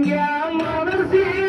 ಮಂಗ್ಯ ಮನಸ್ಸಿಗೆ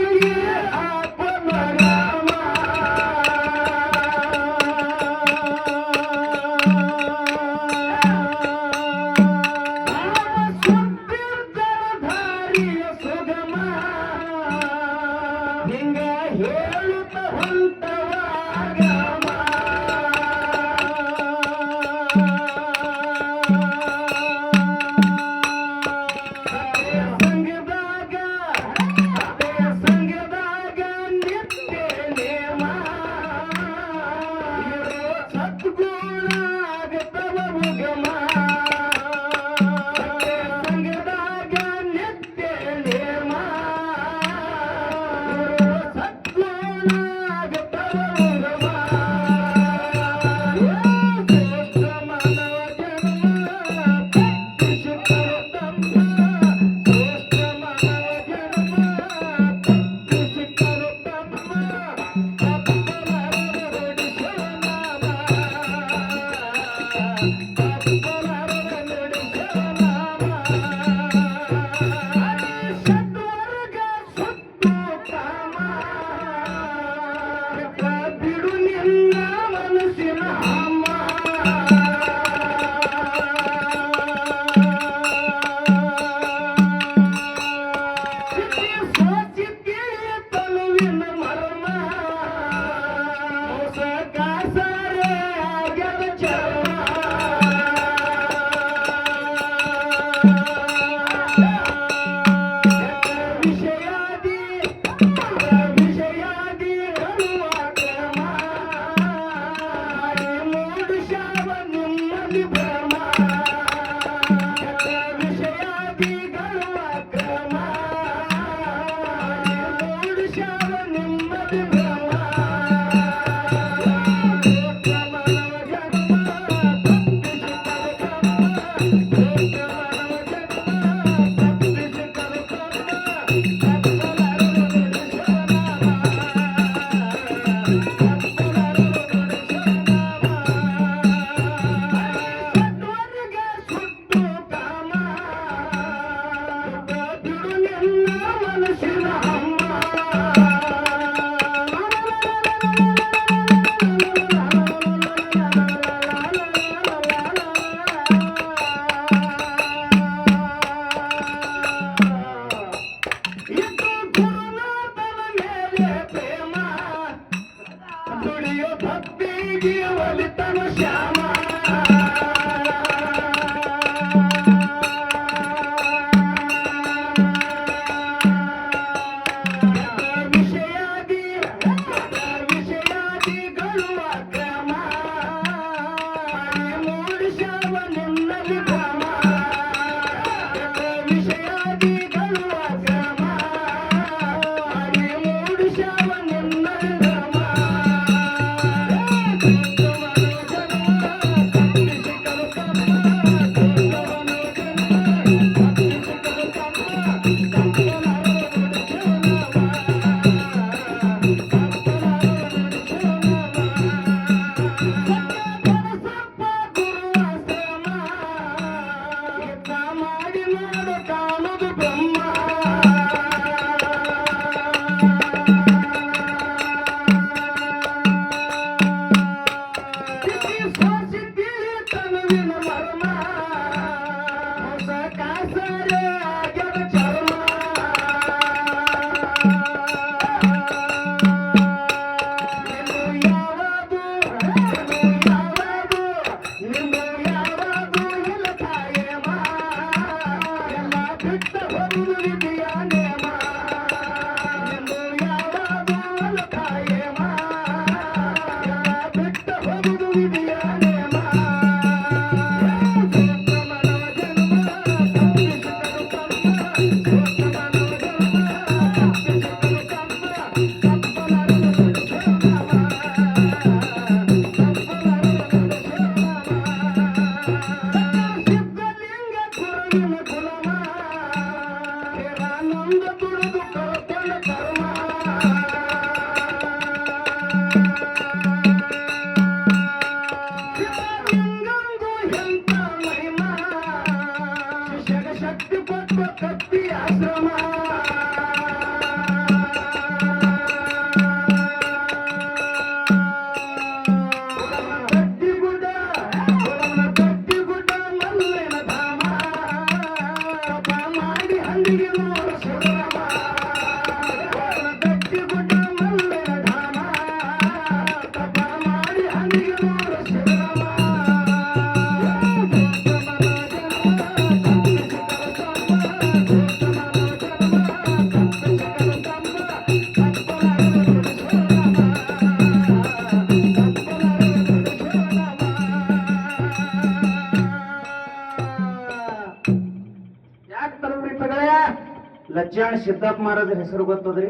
ಲಚ್ಚಾಣ ಸಿದ್ದಪ್ಪ ಮಹಾರಾಜರ ಹೆಸರು ಗೊತ್ತದ್ರಿ?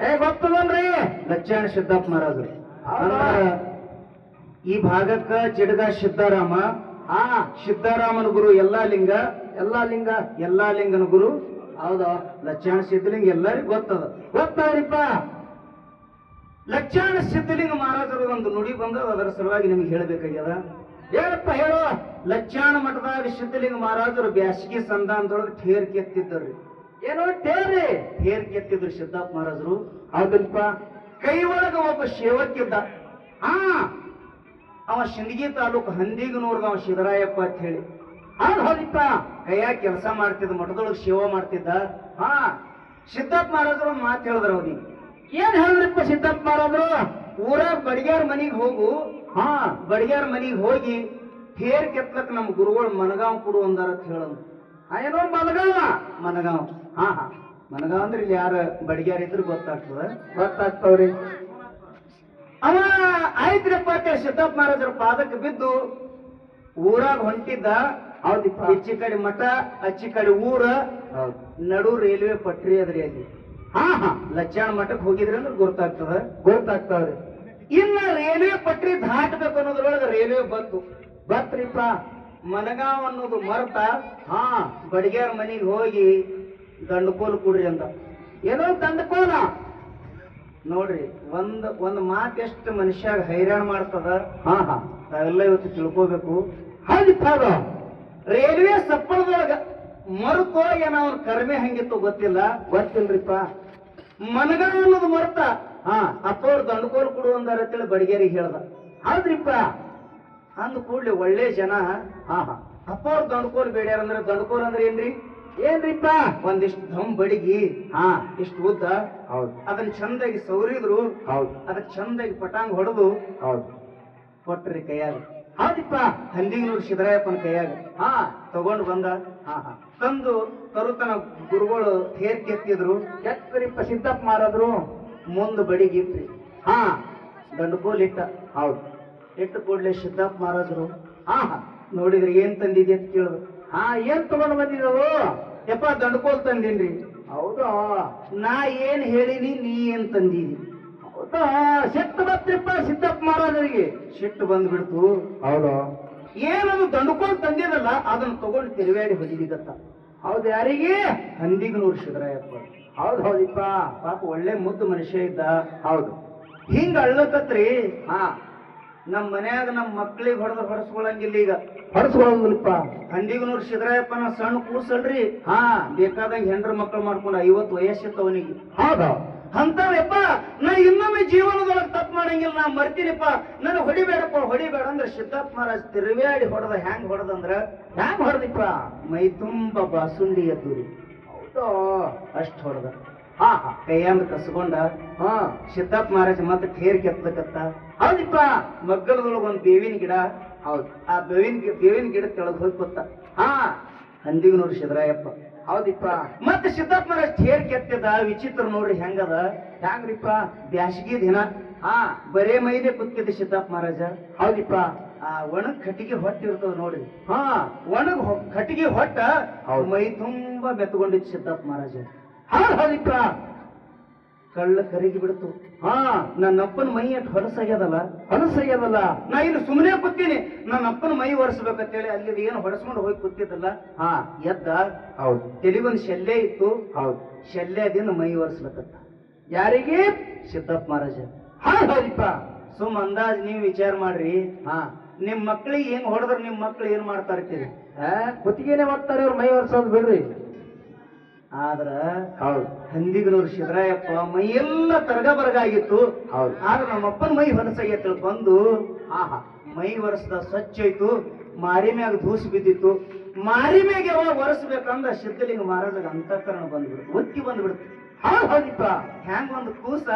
ಏ ಗೊತ್ತದನ್ರಿ ಲಚ್ಚಾಣ ಸಿದ್ದಪ್ಪ ಮಹಾರಾಜರು. ಈ ಭಾಗಕ್ಕ ಚಿಡಗ ಸಿದ್ದಾರಾಮ ಆ ಸಿದ್ದಾರಾಮನ ಗುರು ಎಲ್ಲಾ ಲಿಂಗ ಎಲ್ಲಾ ಲಿಂಗ. ಎಲ್ಲಾ ಲಿಂಗನ ಗುರು. ಹೌದ? ಲಚ್ಚಾಣ ಸಿದ್ಧಲಿಂಗ ಎಲ್ಲರಿಗೂ ಗೊತ್ತದ. ಗೊತ್ತವ್ರಿಪ್ಪ ಲಚ್ಚಾಣ ಸಿದ್ಧಲಿಂಗ ಮಹಾರಾಜರು ಒಂದು ನುಡಿ ಬಂದ ಅದರ ಸಲುವಾಗಿ ನಿಮ್ಗೆ ಹೇಳ್ಬೇಕಾಗ್ಯದ. ಹೇಳಪ್ಪ ಹೇಳೋ. ಲಚ್ಚಾಣ ಮಠದಾಗ ಸಿದ್ಧಲಿಂಗ ಮಹಾರಾಜರು ಬ್ಯಾಸಗಿ ಸಂಧಾನದೊಳಗೆ ಠೇರ್ ಕೆತ್ತಿದ್ದರು ಏನೋ ತೇರಿ ಏನ್ ಕೆತ್ತಿದ್ರು ಸಿದ್ದಪ್ಪ ಮಹಾರಾಜರು. ಹೌದಲ್ಪ ಕೈ ಒಳಗ ಒಬ್ಬ ಸೇವಕ್ಕಿದ್ದ ಆ, ಅವ ಶಿಂದಗಿ ತಾಲೂಕು ಹಂದಿಗನೂರ್ಗ ಅವ ಶಿವರಾಯಪ್ಪ ಅಂತ ಹೇಳಿ. ಅದ್ ಹೋದಿಪ್ಪ ಕೈಯಾಗ ಕೆಲಸ ಮಾಡ್ತಿದ್ದ, ಮಠದೊಳಗೆ ಸೇವೆ ಮಾಡ್ತಿದ್ದ. ಹಾ ಸಿದ್ದಪ್ಪ ಮಹಾರಾಜರು ಒಂದು ಮಾತು ಹೇಳಿದ್ರು ಅವನಿಗೆ ಏನ್ ಹೇಳಿದ್ರಪ್ಪ ಸಿದ್ದಪ್ಪ ಮಹಾರಾಜರು? ಊರ ಬಡಿಗ್ಯಾರ ಮನಿಗೆ ಹೋಗು. ಹಾ ಬಡಿಗ್ಯಾರ ಮನಿಗೆ ಹೋಗಿ ಹೇರ್ ಕೆತ್ತಲಕ್ ನಮ್ಮ ಗುರುಗಳು ಮನಗಾಂವ್ ಕೊಡು ಅಂದಾರ ಅಂತ ಹೇಳೋನು. ಏನೋ ಮನಗಾಂವ. ಮನಗಾಂವ್. ಹಾ ಹಾ. ಮನಗಾಂವ್ ಅಂದ್ರೆ ಇಲ್ಲಿ ಯಾರ ಬಡಿಗ್ಯಾರ ಇದ್ರು ಗೊತ್ತಾಗ್ತದ. ಗೊತ್ತಾಗ್ತಾವ್ರಿ. ಅವ ಆಯ್ತ್ರಪ್ಪ ಅಂತೇಳಿ ಸಿದ್ದಪ್ಪ ಮಹಾರಾಜರ ಪಾದಕ್ಕೆ ಬಿದ್ದು ಊರಾಗ ಹೊಂಟಿದ್ದ ಹೌದಿಪ್ಪ ಹೆಚ್ಚಿ ಕಡೆ ಮಠ ಅಚ್ಚಿ ಕಡೆ ಊರ ನಡು ರೈಲ್ವೆ ಪಟ್ರಿ ಅದ್ರಿ ಅಲ್ಲಿ. ಹಾ ಹಾ. ಲಚ್ಚಾಣ ಮಠಕ್ಕೆ ಹೋಗಿದ್ರಿ ಅಂದ್ರೆ ಗೊತ್ತಾಗ್ತದ. ಗೊತ್ತಾಗ್ತಾವ್ರಿ. ಇನ್ನ ರೈಲ್ವೆ ಪಟ್ರಿ ದಾಟಬೇಕು ಅನ್ನೋದ್ರೊಳಗೆ ರೈಲ್ವೆ ಬಂತು. ಬತ್ರಿಪ್ಪ. ಮನಗಾವ್ ಅನ್ನೋದು ಮರ್ತ ಹಾ. ಬಡಿಗ್ಯಾರ ಮನೆಗೆ ಹೋಗಿ ದಂಡಕೋಲ್ ಕೊಡ್ರಿ ಅಂದ ಏನೋ ದಂಡಕೋಲ ನೋಡ್ರಿ ಒಂದ್ ಒಂದ್ ಮಾತ್ ಎಷ್ಟು ಮನುಷ್ಯಾಗ ಹೈರಾಣ ಮಾಡ್ತದ? ಹಾ ಹಾ. ನಾವೆಲ್ಲ ಇವತ್ತು ತಿಳ್ಕೋಬೇಕು. ರೈಲ್ವೆ ಸಪ್ಪಳದೊಳಗ ಮರುತೊಳಗೆ ಏನೋ ಅವ್ರ ಕರ್ಮೆ ಹಂಗಿತ್ತು ಗೊತ್ತಿಲ್ಲ? ಗೊತ್ತಿಲ್ರಿಪ್ಪ. ಮನಗ ಅನ್ನೋದು ಮರ್ತ. ಹಾ. ಅಪ್ಪವ್ರು ದಂಡಕೋಲ್ ಕೊಡು ಅಂದಾರ ಅಂತೇಳಿ ಬಡಿಗೇರಿಗೆ ಹೇಳ್ದ. ಹೌದ್ರಿಪ್ಪ. ಅಂದ ಕೂಡ್ಲಿ ಒಳ್ಳೆ ಜನ. ಹಾ ಹಾ. ಅಪ್ಪವ್ರು ದಂಡಕೋಲ್ ಬೇಡ್ಯಾರ ಅಂದ್ರೆ ದಂಡಕೋಲ್ ಅಂದ್ರೆ ಏನ್ರಿ? ಏನ್ರಿಪ್ಪ? ಒಂದಿಷ್ಟು ಧಮ್ ಬಡಿಗಿ ಹಾ. ಇಷ್ಟು ಉದ್ದ ಹೌದು. ಅದನ್ನ ಚಂದಾಗಿ ಸೌರಿದ್ರು ಹೌದು. ಅದಕ್ಕೆ ಚಂದಾಗಿ ಪಟಾಂಗ್ ಹೊಡೆದು ಹೌದು. ಕೊಟ್ರಿ ಕೈಯಾಗ. ಹೌದಿಪ್ಪ. ಹಂದಿಗನೂರು ಸಿದ್ದರಾಯಪ್ಪನ ಕೈಯಾಗ. ಹಾ. ತಗೊಂಡು ಬಂದ. ಹಾ ಹಾ. ತಂದು ತರುತನ ಗುರುಗಳು ಹೇರ್ ಕೆತ್ತಿದ್ರು. ಎತ್ತರಿಪ್ಪ ಸಿದ್ದಪ್ಪ ಮಾರಾದ್ರು. ಮುಂದ್ ಬಡಿಗಿತ್ರಿ ಹಾ. ದಂಡಕೋಲ್ ಇಟ್ಟ. ಹೌದು. ಇಟ್ಟು ಕೂಡ್ಲೆ ಸಿದ್ದಪ್ಪ ಮಾರಾದ್ರು ಹಾ ಹಾ. ನೋಡಿದ್ರೆ ಏನ್ ತಂದಿದೆ ಅಂತ ಕೇಳಿದ್ರು. ಹಾ ಏನ್ ತಗೊಂಡ್ ಬಂದಿದ್ದವು ಯಪ್ಪ ದಂಡಕೋಲ್ ತಂದಿನ್ರಿ. ಹೌದಾ? ನಾ ಏನ್ ಹೇಳಿನಿ ನೀ ಏನ್ ತಂದೀನಿ ಹೌದಾ? ಸಿಟ್ಟು ಬತ್ತಿಪ್ಪ ಸಿದ್ದಪ್ಪ ಮಹಾರಾಜರಿಗೆ. ಸಿಟ್ಟು ಬಂದ್ಬಿಡ್ತು. ಹೌದಾ. ಏನದು ದಂಡಕೋಲ್ ತಂದಿದಲ್ಲ ಅದನ್ನ ತಗೊಂಡು ತಿರುವಾಡಿ ಹೊಡಿದಿಗತ್ತ ಹೌದು ಯಾರಿಗೆ? ಹಂದಿಗನೂರು ಶಿವರಾಯಪ್ಪ ಹೌದು ಹೌದಿಪ್ಪ. ಪಾಪ ಒಳ್ಳೆ ಮುದ್ದು ಮನುಷ್ಯ ಇದ್ದ. ಹೌದು. ಹಿಂಗ ಅಳ್ಳಕತ್ರಿ ಹಾ. ನಮ್ ಮನ್ಯಾಗ ನಮ್ ಮಕ್ಳಿಗೆ ಹೊಡೆದು ಹೊರಸ್ಕೊಳಂಗಿಲ್ಲ ಈಗ. ಹೊರಸ್ಕೊಳ್ಳೋದಿಲ್ಲಪ್ಪ ಹಂದಿಗನೂರು ಸಿದ್ದರಾಯಪ್ಪನ ಸಣ್ಣ ಕೂಸಲ್ರಿ? ಹಾ ಬೇಕಾದಂಗ ಹೆಂಡ್ರ ಮಕ್ಳು ಮಾಡ್ಕೊಂಡ ಐವತ್ತು ವಯಸ್ಸಿತ್ತು ಅವನಿಗೆ. ಹೌದು. ಅಂತವಪ್ಪ ನಾ ಇನ್ನೊಮ್ಮೆ ಜೀವನದೊಳಗೆ ತಪ್ಪು ಮಾಡಂಗಿಲ್ಲ ನಾ ಮರ್ತೀನಿಪ್ಪ. ನನಗೆ ಹೊಡಿಬೇಡಪ್ಪ ಹೊಡಿಬೇಡ ಅಂದ್ರೆ ಸಿದ್ದಪ್ಪ ಮಹಾರಾಜ್ ತಿರುವಾಡಿ ಹೊಡೆದ ಹ್ಯಾಂಗ್ ಹೊಡೆದಂದ್ರ ಹ್ಯಾಂಗ್ ಹೊಡೆದಿಪ್ಪ? ಮೈ ತುಂಬ ಬಾಸುಂಡಿ ಎದ್ದು ಅಷ್ಟ್ ಹೊಡೆದ. ಹಾ ಹಾ. ಕೈಯಾಂದ ಕಸ್ಕೊಂಡ ಹಾ. ಸಿದ್ದಪ್ಪ ಮಹಾರಾಜ ಮತ್ತೆ ಠೇರ್ ಕೆತ್ತಲಕತ್ತ ಹೌದಿಪ್ಪ. ಮಗ್ಗಲದೊಳಗ ಒಂದ್ ಬೇವಿನ ಗಿಡ. ಹೌದು. ಆ ಬೇವಿನ ಬೇವಿನ ಗಿಡ ತೆಳಗ್ ಹೋಗಿ ಗೊತ್ತ ಹಾ. ನೋಡ್ರಿ ಸಿದ್ದರಾಯಪ್ಪ ಹೌದಿಪ್ಪ. ಮತ್ತೆ ಸಿದ್ದಪ್ಪ ಮಹಾರಾಜ್ ಠೇರ್ ಕೆತ್ತಿದ ವಿಚಿತ್ರ ನೋಡ್ರಿ ಹೆಂಗದ? ಹ್ಯಾಂಗ್ರಿಪ್ಪ ಬ್ಯಾಸಗಿ ದಿನ. ಹಾ. ಬರೇ ಮೈದೆ ಕುತ್ತಿದ್ದ ಸಿದ್ದಪ್ಪ ಮಹಾರಾಜ. ಹೌದಿಪ್ಪ. ಆ ಒಣಗ್ ಕಟ್ಟಿಗೆ ಹೊಟ್ಟಿರ್ತದ ನೋಡ್ರಿ. ಹಾ. ಒಣಗ್ ಹೊ- ಕಟ್ಟಿಗೆ ಹೊಟ್ಟ. ಮೈ ತುಂಬಾ ಮೆತ್ಕೊಂಡಿದ್ ಸಿದ್ದಪ್ಪ ಮಹಾರಾಜ. ಹೌದಿಪ್ಪ ಕಳ್ಳ ಕರಿಗಿ ಬಿಡ್ತು. ಹಾ. ನನ್ನ ಅಪ್ಪನ ಮೈ ಅಟ್ ಹೊರಸಾಗ್ಯದಲ್ಲ? ಹೊರಸಾಗ್ಯದಲ್ಲ. ನಾ ಇಲ್ಲಿ ಸುಮ್ಮನೆ ಕೂತೀನಿ. ನನ್ನ ಅಪ್ಪನ ಮೈ ಒರೆಸ್ಬೇಕಂತೇಳಿ ಅಲ್ಲಿ ಏನು ಹೊಡೆಸ್ಕೊಂಡು ಹೋಗಿ ಕೂತಿದ್ದಲ್ಲ? ಹಾ. ಎದ್ದ. ಹೌದು. ತೆಲಿಗೊಂದು ಶಲ್ಯ ಇತ್ತು. ಹೌದು. ಶಲ್ಯದಿಂದ ಮೈ ಒರೆಸ್ಬೇಕತ್ತ ಯಾರಿಗೆ? ಸಿದ್ದಪ್ಪ ಮಹಾರಾಜ. ಹೌದಿಪ್ಪ ಸುಮ್ ಅಂದಾಜ್ ನೀವು ವಿಚಾರ ಮಾಡ್ರಿ. ಹಾ. ನಿಮ್ ಮಕ್ಳಿಗೆ ಹೆಂಗ್ ಹೊಡೆದ್ರೆ ನಿಮ್ ಮಕ್ಳು ಏನ್ ಮಾಡ್ತಾ ಇರ್ತೀರಿ ಕುತ್ತಿಗೆನೆ ಒತ್ತಾರೆ ಅವ್ರ ಮೈ ಒರ್ಸೋದು ಬಿಡ್ರಿ. ಆದ್ರ ಹೌದು. ಹಂದಿಗನೂರು ಶಿವರಾಯಪ್ಪ ಮೈಯೆಲ್ಲ ತರಗ ಬರಗ ಆಗಿತ್ತು ಹೌದು. ಆಗ ನಮ್ಮಪ್ಪನ ಮೈ ಹೊಲಸಾಗೈತೆ ಬಂದು ಹಾ ಹಾ ಮೈ ಒರೆಸ್ದ ಸ್ವಚ್ಛ ಆಯ್ತು ಮಾರಿ ಮ್ಯಾಗ ಧೂಸು ಬಿದ್ದಿತ್ತು. ಮಾರಿ ಮ್ಯಾಗ ಯಾವಾಗ ಒರೆಸ್ಬೇಕಂದ್ರ ಸಿದ್ಧಲಿಂಗ ಮಹಾರಾಜಗ ಅಂತಃಕರಣ ಬಂದ್ಬಿಡ್ತು. ಒತ್ತಿ ಬಂದ್ಬಿಡ್ತು. ಹೌದ್ ಹೌದಿಪ್ಪ. ಹ್ಯಾಂಗ ಒಂದು ಕೂಸ?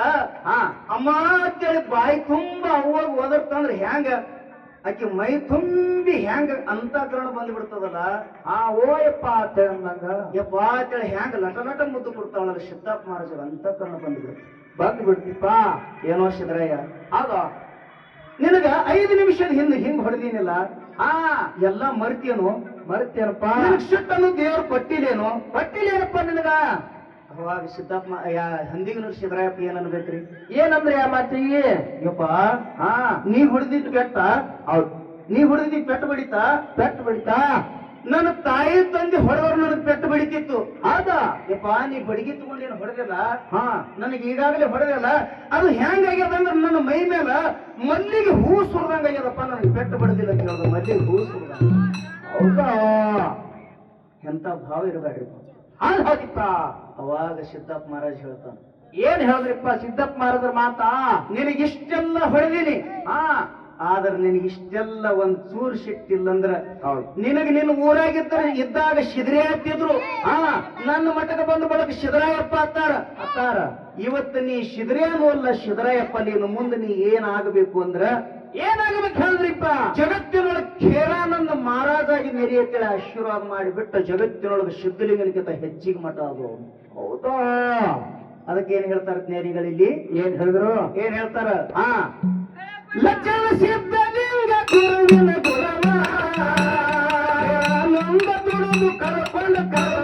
ಹಾ. ಅಮ್ಮ ಅಂತೇಳಿ ಬಾಯಿ ತುಂಬಾ ಅವಾಗ ಓದರ್ತಂದ್ರ ಹ್ಯಾಂಗ? ಆಕೆ ಮೈ ತುಂಬಿ ಹ್ಯಾಂಗ ಅಂತಃಕರಣ ಬಂದ್ಬಿಡ್ತದಲ್ಲ ಆ ಓಯಪ್ಪ ಅಂತ ಅಂದಂಗ ಯಪ್ಪ ಅಂತೇಳಿ ಹ್ಯಾಂಗ ನಟ ನಟ ಮುದ್ದು ಕೊಡ್ತಾಳ ಸಿದ್ದಪ್ಪ ಮಹಾರಾಜಗ ಅಂತಃಕರಣ ಬಂದ್ಬಿಡ್ತು. ಬಂದ್ಬಿಡ್ತಿಪ್ಪ ಏನೋ ಸಿದ್ರಯ್ಯ ಆಗ ನಿನಗ ಐದು ನಿಮಿಷದ ಹಿಂದೆ ಹಿಂಗ್ ಹೊಡೆದೀನಿಲ್ಲ ಆ ಎಲ್ಲ ಮರ್ತಿಯನು? ಮರ್ತಿಯನಪ್ಪ? ಸಿಟ್ಟನ್ನು ದೇವ್ರು ಕೊಟ್ಟಿಲ್ಲೇನು ಪಟ್ಟಿಲೇನಪ್ಪ ನಿನಗ? ಅವಾಗ ಸಿದ್ದಪ್ಪ ಯಾ ಹಂದಿಗನು ಸಿದ್ದರಾಯಪ್ಪ ಏನ್ ಅನ್ಬೇಕ್ರಿ? ಏನಂದ್ರೆ ಆ ಮಾತಿಗೆ ಯಪ್ಪ, ಹಾ, ನೀ ಹುಡ್ದಿದ್ ಬೆಟ್ಟ ಹೌದು. ನೀ ಹುಡ್ದಿದ್ ಪೆಟ್ಟು ಬಡಿತಾ? ಪೆಟ್ಟು ಬಡಿತಾ? ನನ್ನ ತಾಯಿ ತಂದೆ ಹೊಡೆದವ್ರು ನನಗ್ ಪೆಟ್ಟು ಬಡಿತಿತ್ತು. ಆದ ಯಪ್ಪ, ನೀ ಬಡಿಗೆ ತಗೊಂಡೇನು ಹೊಡೆದಿಲ್ಲ? ಹಾ, ನನಗೆ ಈಗಾಗಲೇ ಹೊಡೆದಿಲ್ಲ. ಅದು ಹೆಂಗಾಗ್ಯದ ಅಂದ್ರೆ ನನ್ನ ಮೈ ಮೇಲೆ ಮಲ್ಲಿಗೆ ಹೂ ಸುರದಂಗ ಆಗ್ಯದಪ್ಪ, ನನಗೆ ಪೆಟ್ಟು ಬಡದಿಲ್ಲ ಅಂತ ಮಲ್ಲಿಗೆ ಹೂ ಸುರದ ಹೌದಾ? ಎಂತ ಭಾವ ಇರಬೇಡ್ರಿ ಹೌದ್ ಹೌದಿಪ್ಪ ಅವಾಗ ಸಿದ್ದಪ್ಪ ಮಹಾರಾಜ್ ಹೇಳ್ತಾನ ಏನ್ ಹೇಳಿದ್ರಿಪ್ಪ ಸಿದ್ದಪ್ಪ ಮಹಾರಾಜ್ ಮಾತಾ? ನಿನಗಿಷ್ಟೆಲ್ಲ ಹೊಡೆದೀನಿ. ಹಾ. ಆದ್ರೆ ನಿನಗಿಷ್ಟೆಲ್ಲ ಒಂದ್ ಚೂರು ಸಿಕ್ತಿಲ್ಲ ಅಂದ್ರ ನಿನಗ ನಿನ್ನ ಊರಾಗಿದ್ದರೆ ಇದ್ದಾಗ ಶಿದ್ರಿ ಆಗ್ತಿದ್ರು. ಹಾ. ನನ್ನ ಮಠಕ್ಕೆ ಬಂದು ಬಳಕ ಶಿದ್ರಾಯಪ್ಪ ಅತ್ತಾರ ಅತ್ತಾರ ಇವತ್ತು ನೀ ಶಿದ್ರೇನು ಅಲ್ಲ ಶಿದ್ರಾಯಪ್ಪ ನೀನು ಮುಂದೆ ನೀ ಏನಾಗಬೇಕು ಅಂದ್ರ ಹೇಳಿದ್ರಿಪ್ಪ ಜಗತ್ತಿನೊಳಗೆ ಖೇರಾನಂದ ಮಹಾರಾಜಾಗಿ ಮೆರೆಯತ್ತೇಳಿ ಆಶೀರ್ವಾದ ಮಾಡಿಬಿಟ್ಟು ಜಗತ್ತಿನೊಳಗೆ ಸಿದ್ಧಲಿಂಗನಿಗಿಂತ ಹೆಚ್ಚಿಗೆ ಮಠ ಅದು. ಹೌದಾ? ಅದಕ್ಕೆ ಏನ್ ಹೇಳ್ತಾರ ಜ್ಞಾನಿಗಳಲ್ಲಿ ಏನ್ ಹೇಳಿದ್ರು? ಏನ್ ಹೇಳ್ತಾರ? ಹಾ. ಲಕ್ಷಣ ಸಿದ್ಧಲಿಂಗ ಗುರುವಿನ ಗುರವ ಕರ್ಕೊಂಡ ಕರ್ಮ